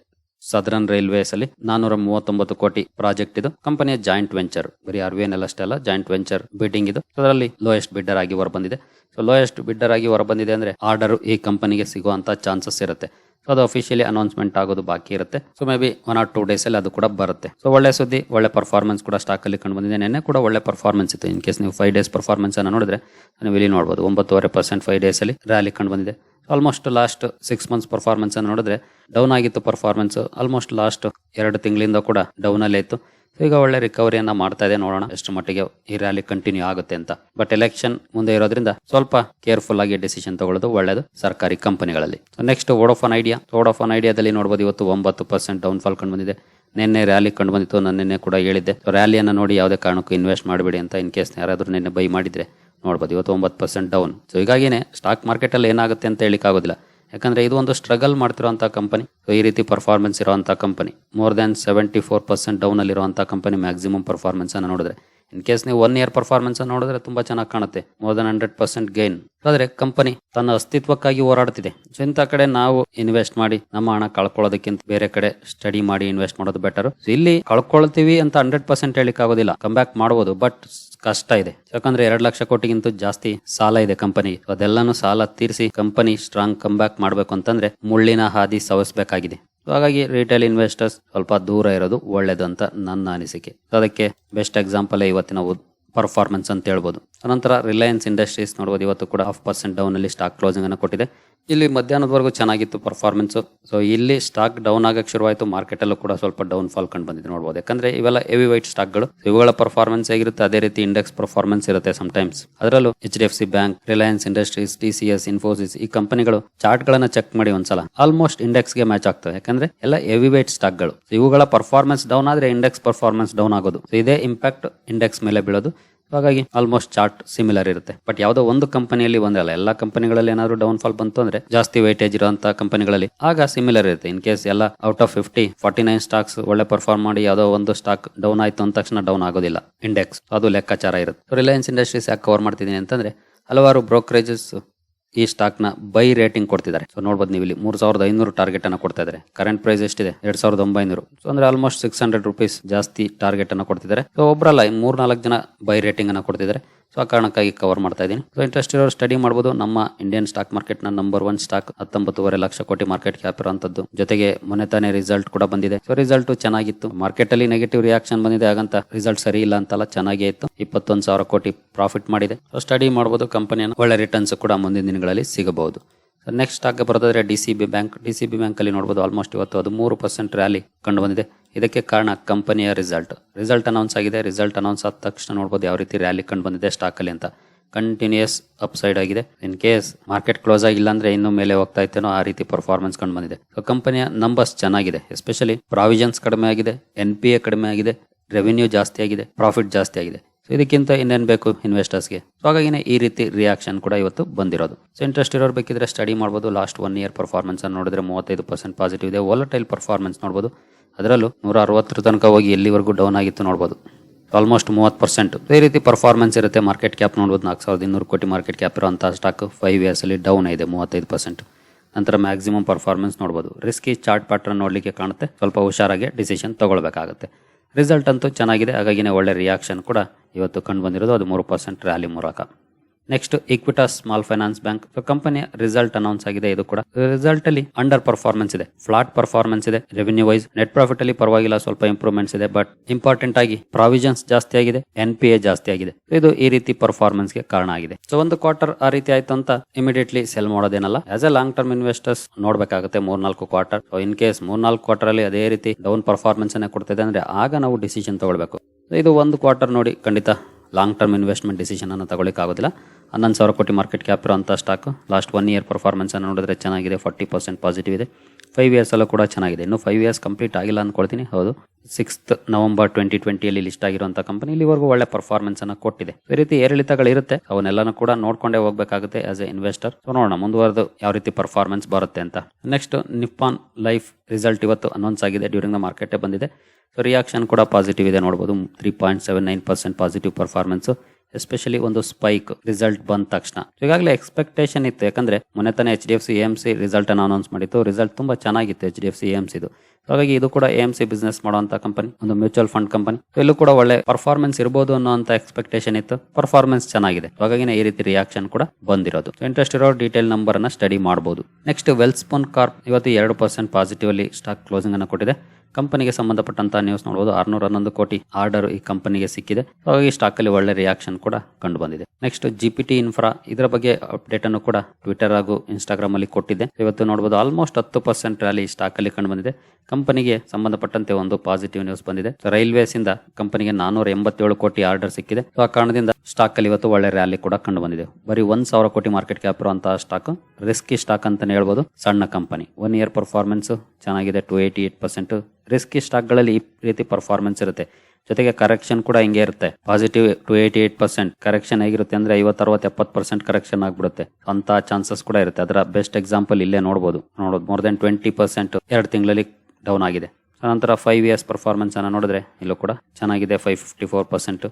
ಸದರನ್ ರೈಲ್ವೇಸ್ ಅಲ್ಲಿ. ನಾನೂರ ಮೂವತ್ತೊಂಬತ್ತು ಕೋಟಿ ಪ್ರಾಜೆಕ್ಟ್ ಇದು. ಕಂಪನಿಯ ಜಾಯಿಂಟ್ ವೆಂಚರ್ ಬರೀ ಆರ್ ವಿ ಎನ್ ಎಲ್ ಅಷ್ಟೇ ಅಲ್ಲ ಜಾಯಿಂಟ್ ವೆಂಚರ್ ಬಿಡ್ಡಿಂಗ್ ಇದು. ಅದರಲ್ಲಿ ಲೋಯೆಸ್ಟ್ ಬಿಡ್ಡರ್ ಆಗಿ ಹೊರಬಂದಿದೆ. ಸೊ ಲೋಯೆಸ್ಟ್ ಬಿಡ್ಡರ್ ಆಗಿ ಹೊರಬಂದಿದೆ ಅಂದ್ರೆ ಆರ್ಡರ್ ಈ ಕಂಪನಿಗೆ ಸಿಗುವಂತ ಚಾನ್ಸಸ್ ಇರುತ್ತೆ. ಸೊ ಅದು ಅಫಿಷಿಯಲಿ ಅನೌನ್ಸ್ಮೆಂಟ್ ಆಗೋದು ಬಾಕಿ ಇರುತ್ತೆ. So maybe one or two days ಅಲ್ಲಿ ಅದು ಕೂಡ ಬರುತ್ತೆ. ಸೊ ಒಳ್ಳೆ ಸುದ್ದಿ, ಒಳ್ಳೆ ಪರ್ಫಾರ್ಮೆನ್ಸ್ ಕೂಡ ಸ್ಟಾಕ್ ಅಲ್ಲಿ ಕಂಡು ಬಂದಿದೆ. ನಿನ್ನೆ ಕೂಡ ಒಳ್ಳೆ ಪರ್ಫಾರ್ಮೆನ್ಸ್ ಇತ್ತು. ಇನ್ ಕೇಸ್ ನೀವು ಫೈವ್ ಡೇಸ್ ಪರ್ಫಾರ್ಮೆನ್ಸ್ ಅನ್ನ ನೋಡಿದ್ರೆ ನೀವು ಇಲ್ಲಿ ನೋಡಬಹುದು ಒಂಬತ್ತುವರೆ ಪರ್ಸೆಂಟ್ ಫೈವ್ ಡೇಸ್ ಅಲ್ಲಿ ರ್ಯಾಲಿ ಕಂಡು ಬಂದಿದೆ. Almost last six months performance ಅನ್ನು ನೋಡಿದ್ರೆ ಡೌನ್ ಆಗಿತ್ತು ಪರ್ಫಾರ್ಮೆನ್ಸ್ ಆಲ್ಮೋಸ್ಟ್ ಲಾಸ್ಟ್ ಎರಡು ತಿಂಗಳಿಂದ ಕೂಡ ಡೌನ್ ಅಲ್ಲೇ ಇತ್ತು. ಈಗ ಒಳ್ಳೆ ರಿಕವರಿಯನ್ನ ಮಾಡ್ತಾ ಇದೆ. ನೋಡೋಣ ಎಷ್ಟು ಮಟ್ಟಿಗೆ ಈ ರ್ಯಾಲಿ ಕಂಟಿನ್ಯೂ ಆಗುತ್ತೆ ಅಂತ. ಬಟ್ ಎಲೆಕ್ಷನ್ ಮುಂದೆ ಇರೋದ್ರಿಂದ ಸ್ವಲ್ಪ ಕೇರ್ಫುಲ್ ಆಗಿ ಡಿಸಿಷನ್ ತಗೊಳ್ಳೋದು ಒಳ್ಳೆಯದು ಸರ್ಕಾರಿ ಕಂಪನಿಗಳಲ್ಲಿ ನೆಕ್ಸ್ಟ್ ವೋಡೋಫೋನ್ ಐಡಿಯಾ ವೋಡೋಫೋನ್ ಐಡಿಯಾದಲ್ಲಿ ನೋಡಬಹುದು ಇವತ್ತು ಒಂಬತ್ತು ಪರ್ಸೆಂಟ್ ಡೌನ್ ಫಾಲ್ ಕಂಡು ಬಂದಿದೆ ನಿನ್ನೆ ರ್ಯಾಲಿ ಕಂಡು ಬಂದಿತ್ತು ನಾನು ನಿನ್ನೆ ಕೂಡ ಹೇಳಿದ್ದೆ. ರ್ಯಾಲಿಯನ್ನು ನೋಡಿ ಯಾವುದೇ ಕಾರಣಕ್ಕೂ ಇನ್ವೆಸ್ಟ್ ಮಾಡಬೇಡಿ ಅಂತ ಇನ್ ಕೇಸ್ ಯಾರಾದರೂ ನಿನ್ನೆ ಬೈ ಮಾಡಿದರೆ ನೋಡ್ಬೋದು. ಇವತ್ತು ಒಂಬತ್ತು ಪರ್ಸೆಂಟ್ ಡೌನ್ ಸೊ ಹೀಗಾಗಿನೇ ಸ್ಟಾಕ್ ಮಾರ್ಕೆಟಲ್ಲಿ ಏನಾಗುತ್ತೆ ಅಂತ ಹೇಳಿಕ್ಕಾಗೋದಿಲ್ಲ ಯಾಕಂದ್ರೆ ಇದು ಒಂದು ಸ್ಟ್ರಗಲ್ ಮಾಡ್ತಿರುವಂತಹ ಕಂಪನಿ ಸೊ ಈ ರೀತಿ ಪರ್ಫಾರ್ಮೆನ್ಸ್ ಇರುವಂತಹ company more than seventy four percent down ಅಲ್ಲಿರುವಂತಹ ಕಂಪನಿ ಮ್ಯಾಕ್ಸಿಮಮ್ ಪರ್ಫಾರ್ಮೆನ್ಸ್ ಅನ್ನು ನೋಡಿದ್ರೆ. ಇನ್ ಕೇಸ್ ನೀವು ಒನ್ ಇಯರ್ ಪರ್ಫಾರ್ಮೆನ್ಸ್ ನೋಡಿದ್ರೆ ತುಂಬಾ ಚೆನ್ನಾಗಿ ಕಾಣುತ್ತೆ. More than hundred percent gain ಆದ್ರೆ ಕಂಪನಿ ತನ್ನ ಅಸ್ತಿತ್ವಕ್ಕಾಗಿ ಹೋರಾಡ್ತಿದೆ ಸೊ ಇಂಥ ಕಡೆ ನಾವು ಇನ್ವೆಸ್ಟ್ ಮಾಡಿ ನಮ್ಮ ಹಣ ಕಳ್ಕೊಳ್ಳೋದಕ್ಕಿಂತ ಬೇರೆ ಕಡೆ ಸ್ಟಡಿ ಮಾಡಿ ಇನ್ವೆಸ್ಟ್ ಮಾಡೋದು ಬೆಟರ್ ಇಲ್ಲಿ ಕಳ್ಕೊಳ್ತೀವಿ ಅಂತ ಹಂಡ್ರೆಡ್ ಪರ್ಸೆಂಟ್ ಹೇಳಿಕ್ ಆಗೋದಿಲ್ಲ ಕಮ್ ಬ್ಯಾಕ್ ಮಾಡಬಹುದು ಬಟ್ ಕಷ್ಟ ಇದೆ. ಯಾಕಂದ್ರೆ ಎರಡು ಲಕ್ಷ ಕೋಟಿಗಿಂತ ಜಾಸ್ತಿ ಸಾಲ ಇದೆ ಕಂಪನಿ ಅದೆಲ್ಲಾನು ಸಾಲ ತೀರಿಸಿ ಕಂಪನಿ ಸ್ಟ್ರಾಂಗ್ ಕಮ್ ಬ್ಯಾಕ್ ಮಾಡ್ಬೇಕು ಅಂತಂದ್ರೆ ಮುಳ್ಳಿನ ಹಾದಿ ಸವಸ್ಬೇಕಾಗಿದೆ. ಹಾಗಾಗಿ ರಿಟೇಲ್ ಇನ್ವೆಸ್ಟರ್ಸ್ ಸ್ವಲ್ಪ ದೂರ ಇರೋದು ಒಳ್ಳೇದು ಅಂತ ನನ್ನ ಅನಿಸಿಕೆ. ಅದಕ್ಕೆ ಬೆಸ್ಟ್ ಎಕ್ಸಾಂಪಲ್ ಇವತ್ತಿನ ಪರ್ಫಾರ್ಮೆನ್ಸ್ ಅಂತ ಹೇಳ್ಬೋದು. ನಂತರ ರಿಲಯನ್ಸ್ ಇಂಡಸ್ಟ್ರೀಸ್ ನೋಡಬಹುದು ಇವತ್ತು ಕೂಡ ಹಾಫ್ ಪರ್ಸೆಂಟ್ ಡೌನ್ ಅಲ್ಲಿ ಸ್ಟಾಕ್ ಕ್ಲೋಸಿಂಗ್ ಅನ್ನು ಕೊಟ್ಟಿದೆ. ಇಲ್ಲಿ ಮಧ್ಯಾಹ್ನದವರೆಗೂ ಚೆನ್ನಾಗಿತ್ತು ಪರ್ಫಾರ್ಮೆನ್ಸ್ ಸೊ ಇಲ್ಲಿ ಸ್ಟಾಕ್ ಡೌನ್ ಆಗಕ್ಕೆ ಶುರುವಾಯಿತು ಮಾರ್ಕೆಟಲ್ಲೂ ಕೂಡ ಸ್ವಲ್ಪ ಡೌನ್ ಫಾಲ್ ಕಂಡು ಬಂದಿದೆ ನೋಡ್ಬೋದು. ಯಾಕಂದ್ರೆ ಇವೆಲ್ಲ ಹೆವಿ ವೈಟ್ ಸ್ಟಾಕ್ಗಳು ಇವುಗಳ ಪರ್ಫಾರ್ಮೆನ್ಸ್ ಹೇಗಿರುತ್ತೆ? ಅದೇ ರೀತಿ ಇಂಡೆಕ್ಸ್ ಪರ್ಫಾರ್ಮೆನ್ಸ್ ಇರುತ್ತೆ ಟೈಮ್ಸ್ ಅದರಲ್ಲೂ H D F C bank Reliance industries T C S Infosys ಈ ಕಂಪನಿಗಳು ಚಾರ್ಟ್ ಗಳನ್ನ ಚೆಕ್ ಮಾಡಿ ಒಂದ್ಸಲ. ಆಲ್ಮೋಸ್ಟ್ ಇಂಡೆಕ್ಸ್ಗೆ ಮ್ಯಾಚ್ ಆಗ್ತವೆ ಯಾಕಂದ್ರೆ ಎಲ್ಲ ಹೆವಿ ವೈಟ್ ಸ್ಟಾಕ್ಗಳು ಇವುಗಳ ಪರ್ಫಾರ್ಮೆನ್ಸ್ ಡೌನ್ ಆದ್ರೆ ಇಂಡೆಕ್ಸ್ ಪರ್ಫಾರ್ಮೆನ್ಸ್ ಡೌನ್ ಆಗೋದು. ಇದೇ ಇಂಪ್ಯಾಕ್ಟ್ ಇಂಡೆಕ್ಸ್ ಮೇಲೆ ಬೀಳೋದು. ಹಾಗಾಗಿ ಆಲ್ಮೋಸ್ಟ್ ಚಾರ್ಟ್ ಸಿಮಿಲರ್ ಇರುತ್ತೆ. ಬಟ್ ಯಾವುದೋ ಒಂದು ಕಂಪನಿಯಲ್ಲಿ ಒಂದಲ್ಲ ಎಲ್ಲ ಕಂಪನಿಗಳಲ್ಲಿ ಏನಾದ್ರು ಡೌನ್ ಫಾಲ್ ಬಂತು ಅಂದ್ರೆ ಜಾಸ್ತಿ ವೈಟೇಜ್ ಇರುವಂತಹ ಕಂಪನಿಗಳಲ್ಲಿ ಆಗ ಸಿಮಿಲರ್ ಇರುತ್ತೆ. ಇನ್ ಕೇಸ್ ಎಲ್ಲ out of fifty forty nine stocks ಒಳ್ಳೆ ಪರ್ಫಾರ್ಮ್ ಮಾಡಿ ಯಾವುದೋ ಒಂದು ಸ್ಟಾಕ್ ಡೌನ್ ಆಯ್ತು ಅಂದ ತಕ್ಷಣ ಡೌನ್ ಆಗೋದಿಲ್ಲ. ಇಂಡೆಕ್ಸ್ ಅದು ಲೆಕ್ಕಾಚಾರ ಇರುತ್ತೆ. ರಿಲಯನ್ಸ್ ಇಂಡಸ್ಟ್ರೀಸ್ ಯಾಕೆ ಕವರ್ ಮಾಡ್ತಿದ್ದೀನಿ ಅಂತಂದ್ರೆ ಹಲವಾರು ಬ್ರೋಕರೇಜಸ್ ಈ ಸ್ಟಾಕ್ನ ಬೈ ರೇಟಿಂಗ್ ಕೊಡ್ತಿದ್ದಾರೆ. ಸೊ ನೋಡ್ಬೋದು ನೀವು ಇಲ್ಲಿ ಮೂರ್ ಸಾವಿರದ ಐನೂರು ಟಾರ್ಗೆಟ್ ಅನ್ನ ಕೊಡ್ತಾ ಇದ್ದಾರೆ. ಕರೆಂಟ್ ಪ್ರೈಸ್ ಎಷ್ಟಿದೆ? ಎರಡ್ ಸಾವಿರದ ಒಂಬೈನೂರು. ಸೊ ಅಂದ್ರೆ ಆಲ್ಮೋಸ್ಟ್ ಸಿಕ್ಸ್ ಹಂಡ್ರೆಡ್ ರುಪೀಸ್ ಜಾಸ್ತಿ ಟಾರ್ಗೆಟ್ ಅನ್ನ ಕೊಡ್ತಿದ್ದಾರೆ. ಸೊ ಒಬ್ಬರಲ್ಲ ಮೂರ್ ನಾಲ್ಕು ಜನ ಬೈ ರೇಟಿಂಗ್ ಅನ್ನ ಕೊಡ್ತಿದ್ದಾರೆ. ಸೊ ಆ ಕಾರಣಕ್ಕಾಗಿ ಕವರ್ ಮಾಡ್ತಾ ಇದ್ದೀನಿ. ಸೊ ಇಂಟ್ರೆಸ್ಟ್ ಇರೋರು ಸ್ಟಡಿ ಮಾಡಬಹುದು ನಮ್ಮ ಇಂಡಿಯನ್ ಸ್ಟಾಕ್ ಮಾರ್ಕೆಟ್ನ ನಂಬರ್ ಒನ್ ಸ್ಟಾಕ್ ಹತ್ತೊಂಬತ್ತುವರೆ ಲಕ್ಷ ಕೋಟಿ ಮಾರ್ಕೆಟ್ ಕ್ಯಾಪ್ ಇರುವಂತದ್ದು ಜೊತೆಗೆ ಮೊನ್ನೆ ತಾನೇ ರಿಸಲ್ಟ್ ಕೂಡ ಬಂದಿದೆ. ಸೊ ರಿಸಲ್ಟ್ ಚೆನ್ನಾಗಿತ್ತು. ಮಾರ್ಕೆಟ್ ಅಲ್ಲಿ ನೆಗೆಟಿವ್ ರಿಯಾಕ್ಷನ್ ಬಂದಿದೆ. ಹಾಗಂತ ರಿಸಲ್ಟ್ ಸರಿ ಇಲ್ಲ ಅಂತಲ್ಲ ಚೆನ್ನಾಗೇ ಇತ್ತು. ಇಪ್ಪತ್ತೊಂದು ಸಾವಿರ ಕೋಟಿ ಪ್ರಾಫಿಟ್ ಮಾಡಿದೆ. ಸೊ ಸ್ಟಡಿ ಮಾಡಬಹುದು ಕಂಪನಿಯನ್ನು ಒಳ್ಳೆ ರಿಟರ್ನ್ಸ್ ಕೂಡ ಮುಂದಿನ ದಿನಗಳಲ್ಲಿ ಸಿಗಬಹುದು. ನೆಕ್ಸ್ಟ್ ಸ್ಟಾಕ್ಗೆ ಬರೋದಾದರೆ D C B bank D C B ಬ್ಯಾಂಕಲ್ಲಿ ನೋಡ್ಬೋದು ಆಲ್ಮೋಸ್ಟ್ ಇವತ್ತು ಅದು ಮೂರು ಪರ್ಸೆಂಟ್ ರ್ಯಾಲಿ ಕಂಡು ಬಂದಿದೆ ಇದಕ್ಕೆ ಕಾರಣ ಕಂಪನಿಯ ರಿಸಲ್ಟ್ ರಿಸಲ್ಟ್ ಅನೌನ್ಸ್ ಆಗಿದೆ. ರಿಸಲ್ಟ್ ಅನೌನ್ಸ್ ಆದ ತಕ್ಷಣ ನೋಡ್ಬೋದು ಯಾವ ರೀತಿ ರ್ಯಾಲಿ ಕಂಡು ಬಂದಿದೆ ಸ್ಟಾಕ್ ಅಲ್ಲಿ ಅಂತ. ಕಂಟಿನ್ಯೂಯಸ್ ಅಪ್ಸೈಡ್ ಆಗಿದೆ. ಇನ್ ಕೇಸ್ ಮಾರ್ಕೆಟ್ ಕ್ಲೋಸ್ ಆಗಿಲ್ಲ ಅಂದ್ರೆ ಇನ್ನು ಮೇಲೆ ಹೋಗ್ತಾ ಇತ್ತೇನೋ ಆ ರೀತಿ ಪರ್ಫಾರ್ಮೆನ್ಸ್ ಕಂಡು ಬಂದಿದೆ ಕಂಪನಿಯ ನಂಬರ್ಸ್ ಚೆನ್ನಾಗಿದೆ. ಎಸ್ಪೆಷಲಿ ಪ್ರಾವಿಷನ್ಸ್ ಕಡಿಮೆ ಆಗಿದೆ. ಎನ್ ಪಿ ಎ ಕಡಿಮೆ ಆಗಿದೆ. ರೆವಿನ್ಯೂ ಜಾಸ್ತಿ ಆಗಿದೆ. ಪ್ರಾಫಿಟ್ ಜಾಸ್ತಿ ಆಗಿದೆ. ಸೊ ಇದಕ್ಕಿಂತ ಇನ್ನೇನು ಬೇಕು ಇನ್ವೆಸ್ಟರ್ಸ್ಗೆ ಸೊ ಹಾಗಾಗಿನೇ ಈ ರೀತಿ ರಿಯಾಕ್ಷನ್ ಕೂಡ ಇವತ್ತು ಬಂದಿರೋದು. ಸೊ ಇಂಟ್ರೆಸ್ಟ್ ಇರೋರು ಬೇಕಿದ್ರೆ ಸ್ಟಡಿ ಮಾಡ್ಬೋದು. ಲಾಸ್ಟ್ ಒನ್ ಇಯರ್ ಪರ್ಫಾರ್ಮೆನ್ಸ್ ಅನ್ನು ನೋಡಿದ್ರೆ ಮೂವತ್ತೈದು ಪರ್ಸೆಂಟ್ ಪಾಸಿಟಿವ್ ಇದೆ. ವಾಲಟೈಲ್ ಪರ್ಫಾರ್ಮೆನ್ಸ್ ನೋಡ್ಬೋದು. ಅದರಲ್ಲೂ ನೂರ ಅರವತ್ತರ ತನಕ ಹೋಗಿ ಎಲ್ಲಿವರೆಗೂ ಡೌನ್ ಆಗಿತ್ತು ನೋಡ್ಬೋದು. ಆಲ್ಮೋಸ್ಟ್ ಮೂವತ್ತು ಪರ್ಸೆಂಟ್ ಈ ರೀತಿ ಪರ್ಫಾರ್ಮೆನ್ಸ್ ಇರುತ್ತೆ. ಮಾರ್ಕೆಟ್ ಕ್ಯಾಪ್ ನೋಡ್ಬೋದು. ನಾಲ್ಕು ಸಾವಿರದ ಇನ್ನೂರು ಕೋಟಿ ಮಾರ್ಕೆಟ್ ಕ್ಯಾಪ್ ಇರುವಂತಹ ಸ್ಟಾಕ್ ಫೈವ್ ಇಯರ್ಸ್ ಅಲ್ಲಿ ಡೌನ್ ಇದೆ ಮೂವತ್ತೈದು ಪರ್ಸೆಂಟ್ ನಂತರ ಮ್ಯಾಕ್ಸಿಮಮ್ ಪರ್ಫಾರ್ಮೆನ್ಸ್ ನೋಡ್ಬೋದು. ರಿಸ್ಕಿ ಚಾರ್ಟ್ ಪ್ಯಾಟರ್ನ್ ನೋಡಲಿಕ್ಕೆ ಕಾಣುತ್ತೆ. ಸ್ವಲ್ಪ ಹುಷಾರಾಗಿ ಡಿಸಿಷನ್ ತಗೊಳ್ಬೇಕಾಗುತ್ತೆ. ರಿಸಲ್ಟ್ ಅಂತೂ ಚೆನ್ನಾಗಿದೆ. ಹಾಗಾಗಿನೇ ಒಳ್ಳೆ ರಿಯಾಕ್ಷನ್ ಕೂಡ ಇವತ್ತು ಕಂಡು ಬಂದಿರೋದು. ಅದು ಮೂರು ಪರ್ಸೆಂಟ್ ರ್ಯಾಲಿ ಮೂಲಕ. Next Equitas small finance bank ಕಂಪನಿಯ ರಿಸಲ್ಟ್ ಅನೌನ್ಸ್ ಆಗಿದೆ, ಇದು ಕೂಡ. ರಿಸಲ್ಟ್ ಅಲ್ಲಿ ಅಂಡರ್ ಪರ್ಫಾರ್ಮೆನ್ಸ್ ಇದೆ. ಫ್ಲಾಟ್ ಪರ್ಫಾರ್ಮೆನ್ಸ್ ಇದೆ. ರೆವೆನ್ಯೂ ವೈಸ್ ನೆಟ್ ಪ್ರಾಫಿಟ್ ಅಲ್ಲಿ ಪರವಾಗಿಲ್ಲ, ಸ್ವಲ್ಪ ಇಂಪ್ರೂವ್ಮೆಂಟ್ಸ್ ಇದೆ ಬಟ್ ಇಂಪಾರ್ಟೆಂಟ್ ಆಗಿ ಪ್ರಾವಿಷನ್ಸ್ ಜಾಸ್ತಿ ಆಗಿದೆ ಎನ್ ಪಿ ಎ ಜಾಸ್ತಿ ಆಗಿದೆ. ಇದು ಈ ರೀತಿ ಪರ್ಫಾರ್ಮೆನ್ಸ್ಗೆ ಕಾರಣ ಆಗಿದೆ. ಸೊ ಒಂದು ಕ್ವಾರ್ಟರ್ ಆ ರೀತಿ ಆಯ್ತು ಅಂತ immediately sell ಮಾಡೋದೇನಲ್ಲ. As a long term investors ನೋಡ್ಬೇಕಾಗುತ್ತೆ ಮೂರ್ನಾಲ್ಕು ಕ್ವಾರ್ಟರ್ ಸೊ ಇನ್ ಕೇಸ್ ಮೂರ್ನಾಲ್ಕು ಕ್ವಾರ್ಟರ್ ಅಲ್ಲಿ ಅದೇ ರೀತಿ ಡೌನ್ ಪರ್ಫಾರ್ಮೆನ್ಸ್ ಅನ್ನ ಕೊಡ್ತಿದೆ ಅಂದ್ರೆ ಆಗ ನಾವು ಡಿಸಿಷನ್ ತಗೊಳ್ಬೇಕು. ಇದು ಒಂದು ಕ್ವಾರ್ಟರ್ ನೋಡಿ ಖಂಡಿತ ಲಾಂಗ್ ಟರ್ಮ್ ಇನ್ವೆಸ್ಟ್ಮೆಂಟ್ ಡಿಸಿಷನ್ ಅನ್ನು ತಗೊಳ್ಳಿಕ್ಕೆ ಆಗೋದಿಲ್ಲ ಹನ್ನೊಂದು ಸಾವಿರ ಕೋಟಿ ಮಾರ್ಕೆಟ್ ಕ್ಯಾಪ್ ಇರುವಂಥ stock last one year performance ಅನ್ನು ನೋಡಿದ್ರೆ ಚೆನ್ನಾಗಿದೆ ಫಾರ್ಟಿ ಪರ್ಸೆಂಟ್ ಪಾಸಿಟಿವ್ ಇದೆ. ಫೈವ್ ಇಯರ್ಸ್ ಅಲ್ಲೂ ಕೂಡ ಚೆನ್ನಾಗಿದೆ. ಇನ್ನು ಫೈವ್ ಇಯರ್ಸ್ ಕಂಪ್ಲೀಟ್ ಆಗಿಲ್ಲ ಅಂದ್ಕೊಳ್ತೀನಿ ಹೌದು. ಸಿಕ್ಸ್ತ್ ನವೆಂಬರ್ ಟ್ವೆಂಟಿ ಟ್ವೆಂಟಿಯಲ್ಲಿ ಲಿಸ್ಟ್ ಆಗಿರುವಂಥ ಕಂಪನಿ ಇಲ್ಲಿವರೆಗೂ ಒಳ್ಳೆ ಪರ್ಫಾರ್ಮೆನ್ಸ್ ಅನ್ನು ಕೊಟ್ಟಿದೆ. ಈ ರೀತಿ ಏರಿಳಿತಗಳಿರುತ್ತೆ. ಅವನ್ನೆಲ್ಲನೂ ಕೂಡ ನೋಡ್ಕೊಂಡೇ ಹೋಗಬೇಕಾಗುತ್ತೆ ಆಸ್ ಎ ಇನ್ವೆಸ್ಟರ್ ಸೊ ನೋಡೋಣ ಮುಂದುವರೆದು ಯಾವ ರೀತಿ ಪರ್ಫಾರ್ಮೆನ್ಸ್ ಬರುತ್ತೆ ಅಂತ. ನೆಕ್ಸ್ಟ್ ನಿಪ್ಪಾನ್ ಲೈಫ್ ರಿಸಲ್ಟ್ ಇವತ್ತು ಅನೌನ್ಸ್ ಆಗಿದೆ ಡ್ಯೂರಿಂಗ್ ದ ಮಾರ್ಕೆಟೇ ಬಂದಿದೆ. ಸೊ ರಿಯಾಕ್ಷನ್ ಕೂಡ ಪಾಸಿಟಿವ್ ಇದೆ ನೋಡ್ಬೋದು. Three point seven nine percent positive performance especially ಒಂದು ಸ್ಪೈಕ್ ರಿಸಲ್ಟ್ ಬಂದ ತಕ್ಷಣ. ಈಗಾಗಲೇ ಎಕ್ಸ್ಪೆಕ್ಟೇಷನ್ ಇತ್ತು. ಯಾಕಂದ್ರೆ, ಮೊನ್ನೆ ತಾನೇ H D F C M C result ಅನ್ನು ಅನೌನ್ಸ್ ಮಾಡಿತ್ತು. ರಿಸಲ್ಟ್ ತುಂಬಾ ಚೆನ್ನಾಗಿತ್ತು H D F C M C ಹಾಗಾಗಿ ಇದು ಕೂಡ ಎಂ ಸಿ ಬಿಸ್ನೆಸ್ ಮಾಡುವಂತ ಕಂಪನಿ ಒಂದು ಮ್ಯೂಚುವಲ್ ಫಂಡ್ ಕಂಪನಿ ಇಲ್ಲೂ ಕೂಡ ಒಳ್ಳೆ ಪರ್ಫಾರ್ಮೆನ್ಸ್ ಇರಬಹುದು ಅನ್ನೋಂತ ಎಕ್ಸ್ಪೆಕ್ಟೇಷನ್ ಇತ್ತು. ಪರ್ಫಾರ್ಮೆನ್ಸ್ ಚೆನ್ನಾಗಿದೆ. ಹಾಗಾಗಿ ಈ ರೀತಿ ರಿಯಾಕ್ಷನ್ ಕೂಡ ಬಂದಿರೋದು. ಇಂಟ್ರೆಸ್ಟ್ ಇರೋ ಡೀಟೇಲ್ ನಂಬರ್ ಅನ್ನ ಸ್ಟಡಿ ಮಾಡಬಹುದು ನೆಕ್ಸ್ಟ್ ವೆಲ್ಸ್ಪೋನ್ ಕಾರ್ಪ್ ಇವತ್ತು ಎರಡು ಪರ್ಸೆಂಟ್ ಪಾಸಿಟಿವ್ ಅಲ್ಲಿ ಸ್ಟಾಕ್ ಕ್ಲೋಸಿಂಗ್ ಅನ್ನು ಕೊಟ್ಟಿದೆ. ಕಂಪನಿಗೆ ಸಂಬಂಧಪಟ್ಟಂತ ನ್ಯೂಸ್ ನೋಡಬಹುದು ಆರ್ನೂರ ಹನ್ನೊಂದು ಕೋಟಿ ಆರ್ಡರ್ ಈ ಕಂಪನಿಗೆ ಸಿಕ್ಕಿದೆ. ಹಾಗಾಗಿ ಸ್ಟಾಕ್ ಅಲ್ಲಿ ಒಳ್ಳೆ ರಿಯಾಕ್ಷನ್ ಕೂಡ ಕಂಡು ಬಂದಿದೆ. ನೆಕ್ಸ್ಟ್ ಜಿಪಿಟಿ ಇನ್ಫ್ರಾ ಇದರ ಬಗ್ಗೆ ಅಪ್ಡೇಟ್ ಅನ್ನು ಕೂಡ ಟ್ವಿಟರ್ ಹಾಗೂ ಇನ್ಸ್ಟಾಗ್ರಾಮ್ ಅಲ್ಲಿ ಕೊಟ್ಟಿದೆ ಇವತ್ತು ನೋಡಬಹುದು ಆಲ್ಮೋಸ್ಟ್ ಹತ್ತು ಪರ್ಸೆಂಟ್ ರ್ಯಾಲಿ ಸ್ಟಾಕ್ ಅಲ್ಲಿ ಕಂಡು ಬಂದಿದೆ. ಕಂಪನಿಗೆ ಸಂಬಂಧಪಟ್ಟಂತೆ ಒಂದು ಪಾಸಿಟಿವ್ ನ್ಯೂಸ್ ಬಂದಿದೆ. ರೈಲ್ವೇಸ್ ಇಂದ ಕಂಪನಿಗೆ ನಾನೂರ ಎಂಬತ್ತೇಳು ಕೋಟಿ ಆರ್ಡರ್ ಸಿಕ್ಕಿದೆ. ಆ ಕಾರಣದಿಂದ ಸ್ಟಾಕ್ ಅಲ್ಲಿ ಇವತ್ತು ಒಳ್ಳೆ ರ್ಯಾಲಿ ಕೂಡ ಕಂಡು ಬಂದಿದೆ ಬರೀ ಒಂದ್ ಸಾವಿರ ಕೋಟಿ ಮಾರ್ಕೆಟ್ ಕ್ಯಾಪ್ ಇರುವಂತಹ ಸ್ಟಾಕ್ ರಿಸ್ಕಿ ಸ್ಟಾಕ್ ಅಂತಾನೆ ಹೇಳ್ಬೋದು ಸಣ್ಣ ಕಂಪನಿ ಒನ್ ಇಯರ್ ಪರ್ಫಾರ್ಮೆನ್ಸ್ ಚೆನ್ನಾಗಿದೆ two eighty eight percent risky ಸ್ಟಾಕ್ಗಳಲ್ಲಿ ಈ ರೀತಿ ಪರ್ಫಾರ್ಮೆನ್ಸ್ ಇರುತ್ತೆ. ಜೊತೆಗೆ ಕರೆಕ್ಷನ್ ಕೂಡ ಹಿಂಗೆ ಇರುತ್ತೆ. Positive two eighty eight percent correction ಆಗಿರುತ್ತೆ ಅಂದ್ರೆ ಐವತ್ತು ಅರವತ್ತು ಎಪ್ಪತ್ತು ಪರ್ಸೆಂಟ್ ಕರೆಕ್ಷನ್ ಆಗ್ಬಿಡುತ್ತೆ. ಅಂತ ಚಾನ್ಸಸ್ ಕೂಡ ಇರುತ್ತೆ. ಅದರ ಬೆಸ್ಟ್ ಎಕ್ಸಾಂಪಲ್ ಇಲ್ಲೇ ನೋಡಬಹುದು ನೋಡೋದು. ಮೋರ್ ದೆನ್ ಟ್ವೆಂಟಿ ಪರ್ಸೆಂಟ್ ಎರಡು ತಿಂಗಳಲ್ಲಿ ಡೌನ್ ಆಗಿದೆ. ನಂತರ ಫೈವ್ ಇಯರ್ಸ್ ಪರ್ಫಾರ್ಮೆನ್ಸ್ ಅನ್ನ ನೋಡಿದ್ರೆ ಇಲ್ಲೂ ಕೂಡ ಚೆನ್ನಾಗಿದೆ five fifty four percent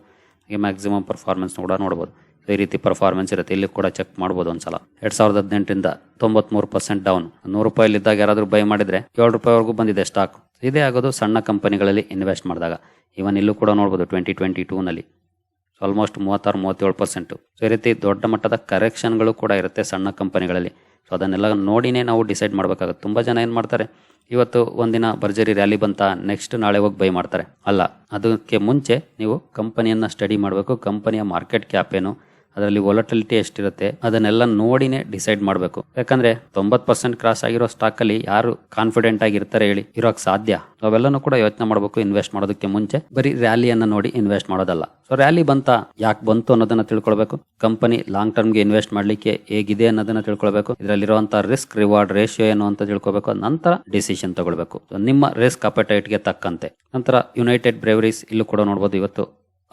maximum performance ಕೂಡ ನೋಡ್ಬೋದು. ಈ ರೀತಿ ಪರ್ಫಾರ್ಮೆನ್ಸ್ ಇರುತ್ತೆ. ಇಲ್ಲಿ ಕೂಡ ಚೆಕ್ ಮಾಡ್ಬೋದು ಒಂದ್ಸಲ. ಎರಡ್ ಸಾವಿರದ ಹದಿನೆಂಟರಿಂದ ತೊಂಬತ್ಮೂರು ಪರ್ಸೆಂಟ್ ಡೌನ್ ನೂರು ರೂಪಾಯಿಲಿದ್ದಾಗ ಯಾರಾದರೂ ಬೈ ಮಾಡಿದ್ರೆ ಏಳು ರೂಪಾಯಿವರೆಗೂ ಬಂದಿದೆ ಸ್ಟಾಕ್ ಇದೇ ಆಗೋದು ಸಣ್ಣ ಕಂಪನಿಗಳಲ್ಲಿ ಇನ್ವೆಸ್ಟ್ ಮಾಡಿದಾಗ. ಇವನ್ ಇಲ್ಲೂ ಕೂಡ ನೋಡ್ಬೋದು ಟ್ವೆಂಟಿ ಟ್ವೆಂಟಿ ಟೂನಲ್ಲಿ ಆಲ್ಮೋಸ್ಟ್ ಮೂವತ್ತಾರು, ಮೂವತ್ತೇಳು ಪರ್ಸೆಂಟ್ ಸೊ ಈ ರೀತಿ ದೊಡ್ಡ ಮಟ್ಟದ ಕರೆಕ್ಷನ್ಗಳು ಕೂಡ ಇರುತ್ತೆ ಸಣ್ಣ ಕಂಪನಿಗಳಲ್ಲಿ ಸೊ ಅದನ್ನೆಲ್ಲ ನೋಡಿನೇ ನಾವು ಡಿಸೈಡ್ ಮಾಡಬೇಕಾಗುತ್ತೆ. ತುಂಬ ಜನ ಏನು ಮಾಡ್ತಾರೆ, ಇವತ್ತು ಒಂದಿನ ಭರ್ಜರಿ ರ್ಯಾಲಿ ಬಂತ ನೆಕ್ಸ್ಟ್ ನಾಳೆ ಹೋಗಿ ಬೈ ಮಾಡ್ತಾರೆ. ಅಲ್ಲ, ಅದಕ್ಕೆ ಮುಂಚೆ ನೀವು ಕಂಪನಿಯನ್ನು ಸ್ಟಡಿ ಮಾಡಬೇಕು. ಕಂಪನಿಯ ಮಾರ್ಕೆಟ್ ಕ್ಯಾಪ್ ಏನು? ಅದರಲ್ಲಿ ವೊಲಟಿಲಿಟಿ ಎಷ್ಟಿರುತ್ತೆ, ಅದನ್ನೆಲ್ಲ ನೋಡಿನೇ ಡಿಸೈಡ್ ಮಾಡಬೇಕು. ಯಾಕಂದ್ರೆ ತೊಂಬತ್ ಪರ್ಸೆಂಟ್ ಕ್ರಾಸ್ ಆಗಿರೋ ಸ್ಟಾಕ್ ಅಲ್ಲಿ ಯಾರು ಕಾನ್ಫಿಡೆಂಟ್ ಆಗಿರ್ತಾರೆ ಹೇಳಿ, ಇರೋಕ್ ಸಾಧ್ಯ? ಅವೆಲ್ಲನೂ ಕೂಡ ಯೋಚನೆ ಮಾಡಬೇಕು ಇನ್ವೆಸ್ಟ್ ಮಾಡೋದಕ್ಕೆ ಮುಂಚೆ. ಬರೀ ರ್ಯಾಲಿಯನ್ನು ನೋಡಿ ಇನ್ವೆಸ್ಟ್ ಮಾಡೋದಲ್ಲ. ಸೊ ರ್ಯಾಲಿ ಬಂತ ಯಾಕೆ ಬಂತು ಅನ್ನೋದನ್ನ ತಿಳ್ಕೊಳ್ಬೇಕು. ಕಂಪನಿ ಲಾಂಗ್ ಟರ್ಮ್ಗೆ ಇನ್ವೆಸ್ಟ್ ಮಾಡ್ಲಿಕ್ಕೆ ಹೇಗಿದೆ ಅನ್ನೋದನ್ನ ತಿಳ್ಕೊಳ್ಬೇಕು. ಇದರಲ್ಲಿರುವಂತಹ ರಿಸ್ಕ್ ರಿವಾರ್ಡ್ ರೇಷಿಯೋ ಏನು ಅಂತ ತಿಳ್ಕೊಬೇಕು ನಂತರ ಡಿಸಿಷನ್ ತಗೊಳ್ಬೇಕು. ನಿಮ್ಮ ರಿಸ್ಕ್ ಅಪಟೈಟ್ಗೆ ತಕ್ಕಂತೆ. ನಂತರ ಯುನೈಟೆಡ್ ಬ್ರೇವರೀಸ್ ಇಲ್ಲೂ ಕೂಡ ನೋಡಬಹುದು ಇವತ್ತು.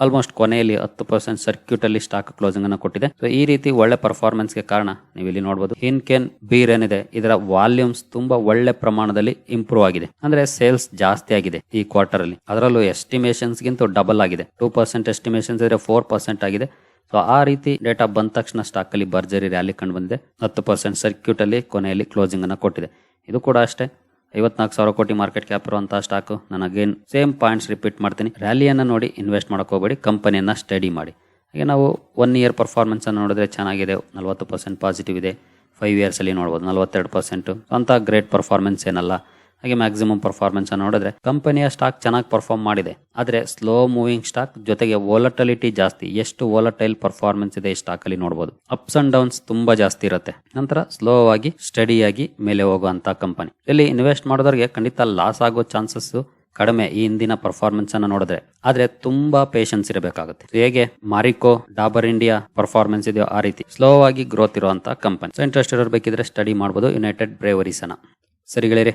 ಆಲ್ಮೋಸ್ಟ್ ಕೊನೆಯಲ್ಲಿ ಹತ್ತು ಪರ್ಸೆಂಟ್ ಸರ್ಕ್ಯೂಟ್ ಅಲ್ಲಿ ಸ್ಟಾಕ್ ಕ್ಲೋಸಿಂಗ್ ಅನ್ನು ಕೊಟ್ಟಿದೆ. ಸೊ ಈ ರೀತಿ ಒಳ್ಳೆ ಪರ್ಫಾರ್ಮೆನ್ಸ್ಗೆ ಕಾರಣ ನೀವು ಇಲ್ಲಿ ನೋಡಬಹುದು ಹಿನ್ಕೆನ್ ಬೀರ್ ಏನಿದೆ, ಇದರ ವಾಲ್ಯೂಮ್ಸ್ ತುಂಬಾ ಒಳ್ಳೆ ಪ್ರಮಾಣದಲ್ಲಿ ಇಂಪ್ರೂವ್ ಆಗಿದೆ. ಅಂದ್ರೆ ಸೇಲ್ಸ್ ಜಾಸ್ತಿ ಆಗಿದೆ ಈ ಕ್ವಾರ್ಟರ್ ಅಲ್ಲಿ. ಅದರಲ್ಲೂ ಎಸ್ಟಿಮೇಷನ್ಸ್ ಗಿಂತ ಡಬಲ್ ಆಗಿದೆ. ಟೂ ಪರ್ಸೆಂಟ್ ಎಸ್ಟಿಮೇಷನ್ಸ್ ಇದ್ರೆ ಫೋರ್ ಪರ್ಸೆಂಟ್ ಆಗಿದೆ. ಸೊ ಆ ರೀತಿ ಡೇಟಾ ಬಂದ ತಕ್ಷಣ ಸ್ಟಾಕ್ ಅಲ್ಲಿ ಭರ್ಜರಿ ರ್ಯಾಲಿ ಕಂಡು ಬಂದಿದೆ. ಹತ್ತು ಪರ್ಸೆಂಟ್ ಸರ್ಕ್ಯೂಟ್ ಅಲ್ಲಿ ಕೊನೆಯಲ್ಲಿ ಕ್ಲೋಸಿಂಗ್ ಅನ್ನು ಕೊಟ್ಟಿದೆ. ಇದು ಕೂಡ ಅಷ್ಟೇ. ಐವತ್ನಾಲ್ಕು ಸಾವಿರ ಕೋಟಿ ಮಾರ್ಕೆಟ್ ಕ್ಯಾಪ್ ಇರುವಂತಹ ಸ್ಟಾಕ್ ನಾನು ಅಗೇನ್ ಸೇಮ್ ಪಾಯಿಂಟ್ಸ್ ರಿಪೀಟ್ ಮಾಡ್ತೀನಿ. ರ್ಯಾಲಿಯನ್ನು ನೋಡಿ ಇನ್ವೆಸ್ಟ್ ಮಾಡಕ್ಕೆ ಹೋಗಬೇಡಿ ಕಂಪನಿಯನ್ನು ಸ್ಟಡಿ ಮಾಡಿ. ಹಾಗೆ ನಾವು ಒನ್ ಇಯರ್ ಪರ್ಫಾರ್ಮೆನ್ಸನ್ನು ನೋಡಿದ್ರೆ ಚೆನ್ನಾಗಿದೆ, ನಲವತ್ತು ಪರ್ಸೆಂಟ್ ಪಾಸಿಟಿವ್ ಇದೆ. ಫೈವ್ ಇಯರ್ಸಲ್ಲಿ ನೋಡ್ಬೋದು, ನಲವತ್ತೆರಡು ಪರ್ಸೆಂಟು ಅಂತ ಗ್ರೇಟ್ ಪರ್ಫಾರ್ಮೆನ್ಸ್ ಏನಲ್ಲ. ಹಾಗೆ ಮ್ಯಾಕ್ಸಿಮಮ್ ಪರ್ಫಾರ್ಮೆನ್ಸ್ ನೋಡಿದ್ರೆ ಕಂಪನಿಯ ಸ್ಟಾಕ್ ಚೆನ್ನಾಗಿ ಪರ್ಫಾರ್ಮ್ ಮಾಡಿದೆ. ಆದ್ರೆ ಸ್ಲೋ ಮೂವಿಂಗ್ ಸ್ಟಾಕ್ ಜೊತೆಗೆ ವೋಲಟಲಿಟಿ ಜಾಸ್ತಿ. ಎಷ್ಟು ವೋಲಟೈಲ್ ಪರ್ಫಾರ್ಮೆನ್ಸ್ ಇದೆ ಈ ಸ್ಟಾಕ್ ಅಲ್ಲಿ ನೋಡಬಹುದು ಅಪ್ಸ್ ಅಂಡ್ ಡೌನ್ಸ್ ತುಂಬಾ ಜಾಸ್ತಿ ಇರುತ್ತೆ. ನಂತರ ಸ್ಲೋ ಆಗಿ ಸ್ಟಡಿ ಆಗಿ ಮೇಲೆ ಹೋಗುವಂತ ಕಂಪನಿ ಇಲ್ಲಿ ಇನ್ವೆಸ್ಟ್ ಮಾಡೋದವ್ರಿಗೆ ಖಂಡಿತ ಲಾಸ್ ಆಗೋ ಚಾನ್ಸಸ್ ಕಡಿಮೆ ಈ ಹಿಂದಿನ ಪರ್ಫಾರ್ಮೆನ್ಸ್ ಅನ್ನ ನೋಡಿದ್ರೆ. ಆದ್ರೆ ತುಂಬಾ ಪೇಷನ್ಸ್ ಇರಬೇಕಾಗುತ್ತೆ. ಹೇಗೆ? ಮಾರಿಕೋ ಡಾಬರ್ ಇಂಡಿಯಾ ಪರ್ಫಾರ್ಮೆನ್ಸ್ ಇದೆಯೋ ಆ ರೀತಿ. ಸ್ಲೋ ಆಗಿ ಗ್ರೋತ್ ಇರುವಂತಹ ಕಂಪನಿ ಸೊ ಇಂಟ್ರೆಸ್ಟ್ ಇರೋರು ಬೇಕಿದ್ರೆ ಸ್ಟಡಿ ಮಾಡಬಹುದು ಯುನೈಟೆಡ್ ಬ್ರೇವರೀಸ್ ಅನ್ನ. ಸರಿಗಳಿರಿ?